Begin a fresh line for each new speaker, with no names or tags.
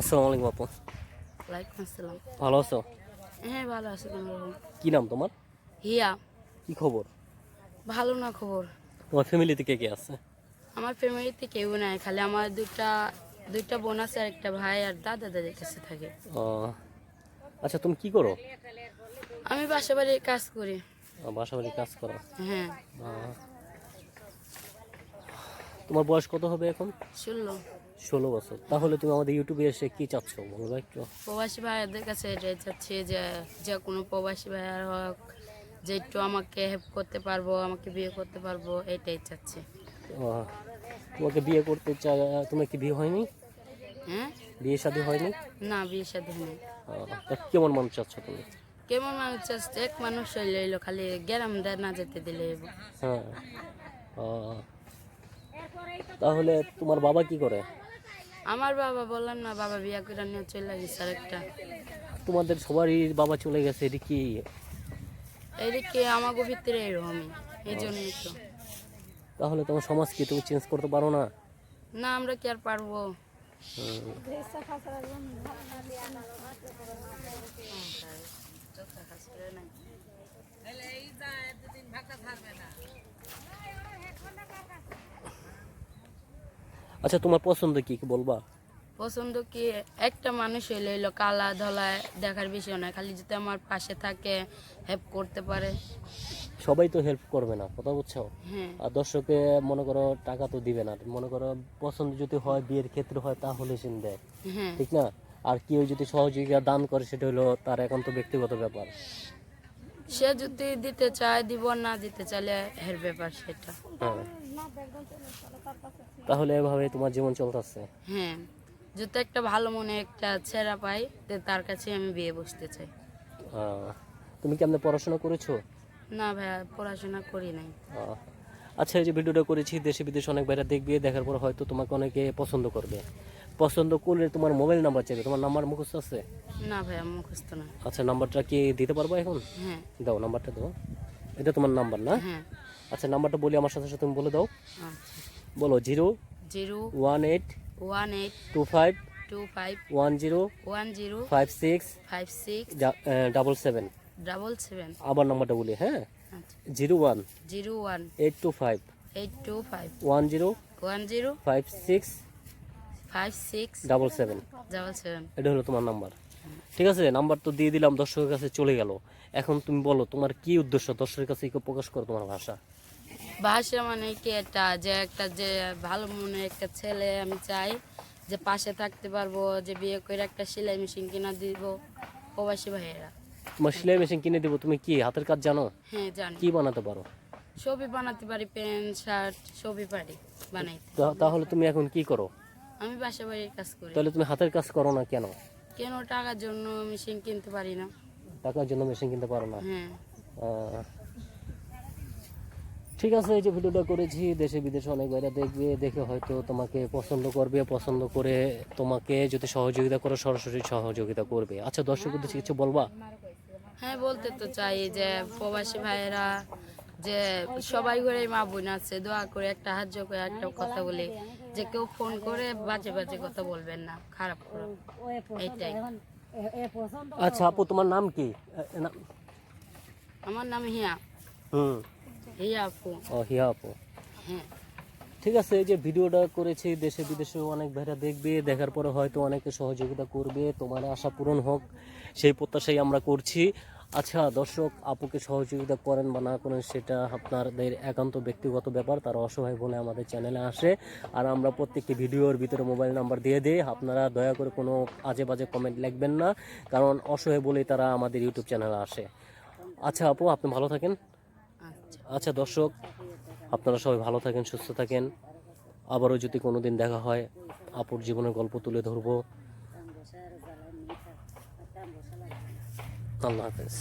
আসসালামু আলাইকুম আপু।
ওয়ালাইকুম আসসালাম।
ভালো আছো?
হ্যাঁ ভালো আছে তোমার
কি নাম তোমার?
হিয়া।
কি খবর?
ভালো না খবর।
তোমার ফ্যামিলিতে কে কে আছে?
আমার ফ্যামিলিতে কেউ নাই খালি আমার দুইটা দুইটা বোন আছে আর একটা ভাই আর দাদা দাদির কাছে থাকে।
ও, আচ্ছা তুমি কি করো?
আমি বাসা বাড়ির কাজ করি।
বাসা বাড়ি কাজ করো।
হ্যাঁ।
তোমার বয়স কত হবে এখন?
শুনলো
ষোলো বছর। তাহলে তুমি আমাদের ইউটিউবে এসে কি চাচ্ছ বলব একটু?
প্রবাসী ভাইয়াদের কাছে এটাই চাচ্ছি যে যে কোনো প্রবাসী ভাইয়ার হোক যে একটু আমাকে হেল্প করতে পারব আমাকে বিয়ে করতে পারব এটাই চাচ্ছি।
তোমাকে বিয়ে করতে চাই তোমার কি বিয়ে হয়নি?
হ্যাঁ?
বিয়ে শাদী হয়নি?
না বিয়ে নেই
আহ, কেমন মানুষ চাচ্ছ তুমি?
কেমন মানুষ চাচ্ছে এক মানুষ হইলে এলো খালি গ্যারাম দেয় না যেতে দিলে
হ্যাঁ। তাহলে তোমার বাবা কি করে?
আমার বাবা বললাম না বাবা বিয়া করে নিয়ে চলে গেছে একটা
তোমাদের সবারই বাবা চলে গেছে এটি কি?
এদিকে আমাকে ভিতরে এরকমই এই জন্যই তো।
তাহলে তোমার সমাজ কি তুমি চেঞ্জ করতে পারো না?
না আমরা কি আর পারব।
আচ্ছা তোমার পছন্দ কি? বলবা?
পছন্দ কি? একটা মানুষ হইলে এলো কালা ধলা দেখার বিষয় না খালি যদি আমার পাশে থাকে হেল্প করতে পারে।
সবাই তো হেল্প করবে না কথা বুঝছ?
হ্যাঁ।
আর দর্শকে মনে করো টাকা তো দিবে না মনে করো পছন্দ যদি হয় বিয়ের ক্ষেত্রে হয় তাহলে সিন দেয়।
হ্যাঁ।
ঠিক না? আর কেউ যদি সহযোগিতা দান করে সেটা হলো তার একান্ত ব্যক্তিগত ব্যাপার।
সে যদি দিতে চায় দিব না দিতে চাইলে এর ব্যাপার সেটা।
হ্যাঁ। তাহলে এভাবে তোমার জীবন চলতেছে।
হ্যাঁ। যদি একটা ভালো মনে একটা ছেঁড়া পাই তো তার কাছে আমি বিয়ে বসতে চাই।
তুমি কি আপনি পড়াশোনা করেছ?
না ভাইয়া পড়াশোনা করি নাই।
আচ্ছা এই যে ভিডিওটা করেছি দেশে বিদেশে অনেক বাইরে দেখবে দেখার পর হয়তো তোমাকে অনেকে পছন্দ করবে। পছন্দ করলে তোমার মোবাইল নাম্বার চাইবে তোমার নাম্বার মুখস্থ আছে?
না ভাইয়া মুখস্থ না।
আচ্ছা নাম্বারটা কি দিতে পারব এখন?
হ্যাঁ।
দাও নাম্বারটা দাও। এটা তোমার নাম্বার না?
হ্যাঁ।
আচ্ছা নাম্বারটা বলি আমার সাথে সাথে তুমি বলে দাও।
আচ্ছা।
বলো zero
zero
one eight
one eight
two five
two five
one zero
one zero
five six
five six
double seven
double seven
আবার নাম্বারটা বলি হ্যাঁ? Zero one
zero one
eight two five
eight two five
one zero
one zero
five six
five six
double seven
double seven
এটা হলো তোমার number. ঠিক আছে number তো দিয়ে দিলাম দর্শকের কাছে চলে গেল। এখন তুমি বলো তোমার কি উদ্দেশ্য? দর্শকের কাছে প্রকাশ করো তোমার ভাষা?
ভাষা মানে কি একটা যে একটা যে ভালো মনে একটা ছেলে আমি চাই যে পাশে থাকতে পারব যে বিয়ে করে একটা সেলাই মেশিন কিনা দিব। প্রবাসী ভাইয়েরা।
তোমার সেলাই মেশিন কিনে দেবো তুমি কি হাতের কাজ জানো?
হ্যাঁ জানি।
কি বানাতে পারো?
ছবি বানাতে পারি প্যান্ট শার্ট ছবি পারি বানাইতে।
তাহলে তুমি এখন কি করো?
আমি বাসা বাড়ির কাজ করি।
তাহলে তুমি হাতের কাজ করো না কেন?
কেন টাকার জন্য মেশিন কিনতে পারি না।
টাকার জন্য মেশিন কিনতে পারো না?
হ্যাঁ।
ঠিক আছে এই যে ভিডিওটা করেছি দেশে বিদেশে অনেক বাইরে দেখবে দেখে হয়তো তোমাকে পছন্দ করবে পছন্দ করে তোমাকে যদি সহযোগিতা করো সরাসরি সহযোগিতা করবে। আচ্ছা দর্শক উদ্দেশ্যে কিছু বলবা?
হ্যাঁ বলতে তো চাই যে প্রবাসী ভাইয়েরা যে সবাই ঘরে মা বোন আছে দোয়া করে একটা সাহায্য করে একটা কথা বলে যে কেউ ফোন করে বাজে বাজে কথা বলবেন না খারাপ করে। এইটাই।
আচ্ছা আপু তোমার নাম কি?
আমার নাম হিয়া।
হুম।
হিয়া আপু।
ও হিয়া আপু।
হ্যাঁ।
ঠিক আছে এই যে ভিডিওটা করেছি দেশে বিদেশে অনেক ভাইরা দেখবে দেখার পরে হয়তো অনেকে সহযোগিতা করবে তোমার আশা পূরণ হোক সেই প্রত্যাশাই আমরা করছি। আচ্ছা দর্শক আপুকে সহযোগিতা করেন বা না করেন সেটা আপনাদের একান্ত ব্যক্তিগত ব্যাপার তারা অসহায় বলে আমাদের চ্যানেলে আসে। আর আমরা প্রত্যেকটি ভিডিওর ভিতরে মোবাইল নাম্বার দিয়ে দিই আপনারা দয়া করে কোনো আজে বাজে কমেন্ট লিখবেন না কারণ অসহায় বলেই তারা আমাদের ইউটিউব চ্যানেলে আসে। আচ্ছা আপু আপনি ভালো থাকেন। আচ্ছা দর্শক, আপনারা সবাই ভালো থাকেন, সুস্থ থাকেন। আবারও যদি কোনো দিন দেখা হয়, আপুর জীবনের গল্প তুলে ধরবো। আল্লাহ হাফেজ।